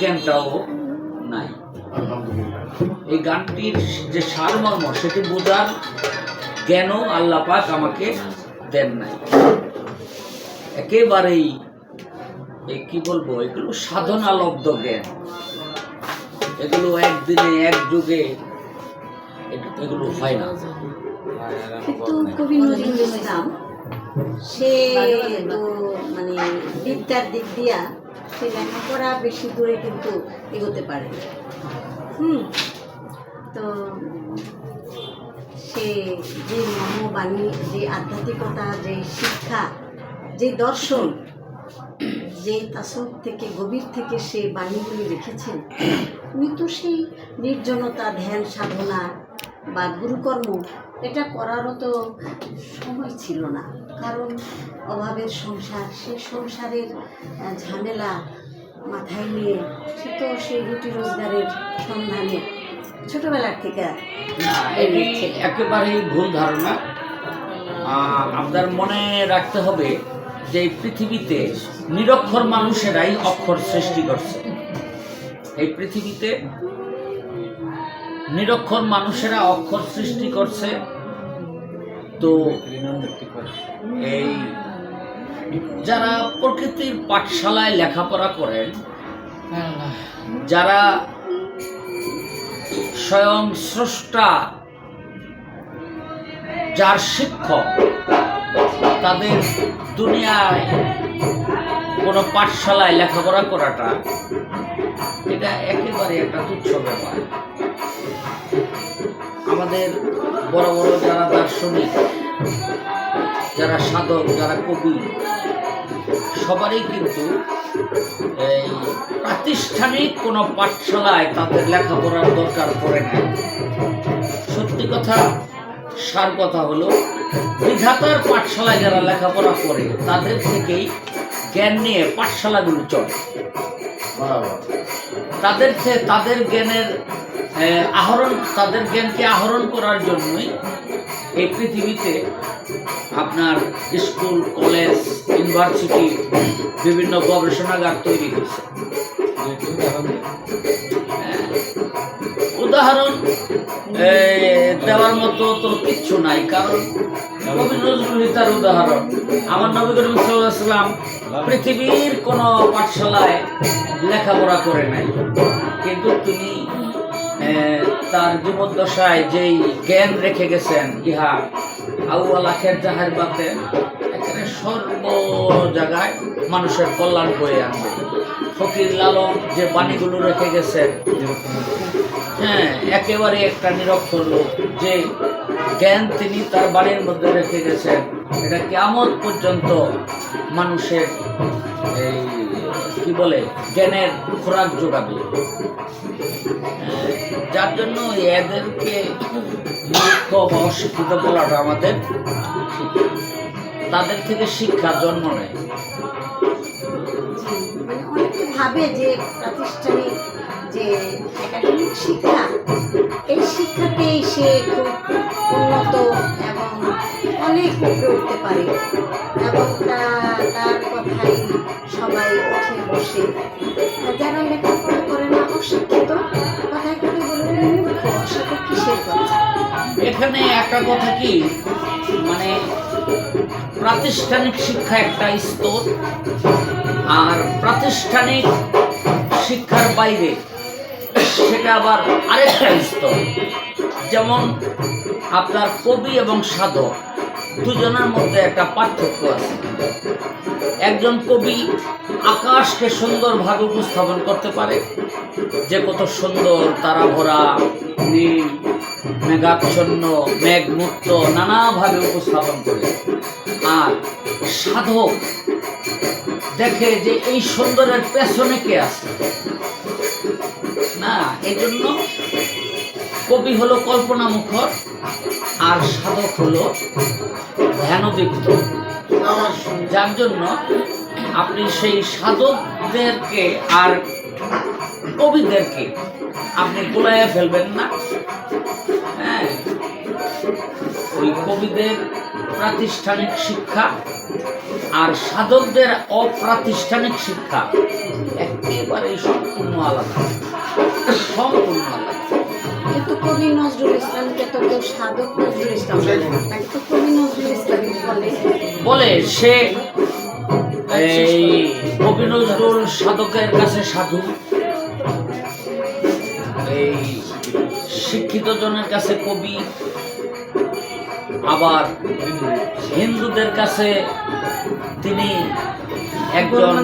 জ্ঞানটাও নাই। এই গানটির যে সারমর্ম, সেটি বোঝার জ্ঞানও আল্লাহ পাক আমাকে দেন নাই। একেবারেই এই কি বলব, এগুলো সাধনালব্ধ জ্ঞান। এগুলো একদিনে এক যুগে এগুলো হয় না। কিন্তু কবি নজরুল ইসলাম, সে মানে বিদ্যার দিক দিয়া সে লেখাপড়া বেশি দূরে কিন্তু এগোতে পারে হুম। তো সে যে মর্মবাণী যে আধ্যাত্মিকতা, যে শিক্ষা, যে দর্শন, যে তাসব থেকে, গভীর থেকে সে বাণীগুলি রেখেছেন উনি তো সেই নির্জনতা, ধ্যান, সাধনা বা গুরুকর্ম, এটা করারও তো সময় ছিল না। কারণ অভাবের সংসার সে সংসারের ঝামেলা মাথায় নিয়ে সে তো সেই রুটি রোজগারের সন্ধানে ছোটবেলার থেকে এটি একেবারেই ভুল ধারণা। আপনার মনে রাখতে হবে যে এই পৃথিবীতে নিরক্ষর মানুষেরাই অক্ষর সৃষ্টি করছে। এই পৃথিবীতে নিরক্ষর মানুষেরা অক্ষর সৃষ্টি করছে। তো এই যারা প্রকৃতির পাঠশালায় লেখাপড়া করেন, যারা স্বয়ং স্রষ্টা, যার শিক্ষক, তাদের দুনিয়ায় কোনো পাঠশালায় লেখাপড়া করাটা, এটা একেবারে একটা তুচ্ছ ব্যাপার। আমাদের বড় বড় যারা দার্শনিক যারা সাধক যারা কবি সবারই কিন্তু এই প্রাতিষ্ঠানিক কোনো পাঠশালায় তাদের লেখাপড়ার দরকার পড়ে না। সত্যি কথা সার কথা হলো বিধাতার পাঠশালায় যারা লেখাপড়া করে তাদের থেকেই জ্ঞান নিয়ে পাঠশালাগুলো চলে। বরাবর তাদের তাদের জ্ঞানের আহরণ, তাদের জ্ঞানকে আহরণ করার জন্যই এই পৃথিবীতে আপনার স্কুল, কলেজ, ইউনিভার্সিটি, বিভিন্ন গবেষণাগার তৈরি হয়েছে হ্যাঁ। উদাহরণ দেওয়ার মতো তো কিচ্ছু নাই, কারণ কবি নজরুল তার উদাহরণ আমার নবী করিম সাল্লাম পৃথিবীর কোনো পাঠশালায় লেখাপড়া করে নাই কিন্তু তিনি তার জীবদ্দশায় যেই জ্ঞান রেখে গেছেন, ইহা আউয়াল আখের জাহের বাতে এখানে সর্ব জায়গায় মানুষের কল্যাণ বয়ে আনবে। ফকির লালন যে বাণীগুলো রেখে গেছেন হ্যাঁ একেবারে একটা নিরক্ষর লোক যে জ্ঞান তিনি তার বাড়ির মধ্যে রেখে গেছেন, এটা কেমন পর্যন্ত মানুষের কি বলে? জ্ঞানের খোরাক যোগাবে। যার জন্য এদেরকে মূর্খ বা অশিক্ষিত বলাটা আমাদের তাদের থেকে শিক্ষা, জন্ম নেয়। মানে ভাবে যে প্রাতিষ্ঠানিক, যে একাডেমিক শিক্ষা, এই শিক্ষাতেই সে খুব উন্নত এবং অনেক উপরে উঠতে পারে। এবং তার কথাই সবাই অশিক্ষিত এখানে একটা কথা কি? মানে প্রাতিষ্ঠানিক শিক্ষা একটা স্তর, আর প্রাতিষ্ঠানিক শিক্ষার বাইরে সেটা আবার আরেকটা স্তর। যেমন আপনার কবি এবং সাধক দুজনের মধ্যে একটা পার্থক্য আছে। একজন কবি আকাশকে সুন্দরভাবে উপস্থাপন করতে পারে, যে কত সুন্দর তারা ভরা নীল, মেঘাচ্ছন্ন, মেঘমুক্ত, নানাভাবে উপস্থাপন করে। আর সাধক দেখে যে এই সুন্দরের পেছনে কে আছে। না এই জন্য কবি হলো কল্পনা মুখর আর সাধক হলো ধ্যানদীপ্ত যার জন্য আপনি সেই সাধকদেরকে আর কবিদেরকে আপনি গোলাইয়া ফেলবেন না। হ্যাঁ? ওই কবিদের প্রাতিষ্ঠানিক শিক্ষা আর সাধকদের অপ্রাতিষ্ঠানিক শিক্ষা একেবারে সম্পূর্ণ আলাদা। সম্পূর্ণ আলাদা। কিন্তু কবি নজরুল ইসলামকে তো কেউ সাধক নজরুল ইসলাম তাকে তো কবি নজরুল ইসলাম বলে। বলে সে এই কবি নজরুল সাধকের কাছে সাধু। এই শিক্ষিত জনের কাছে কবি। আবার হিন্দুদের কাছে তিনি একজন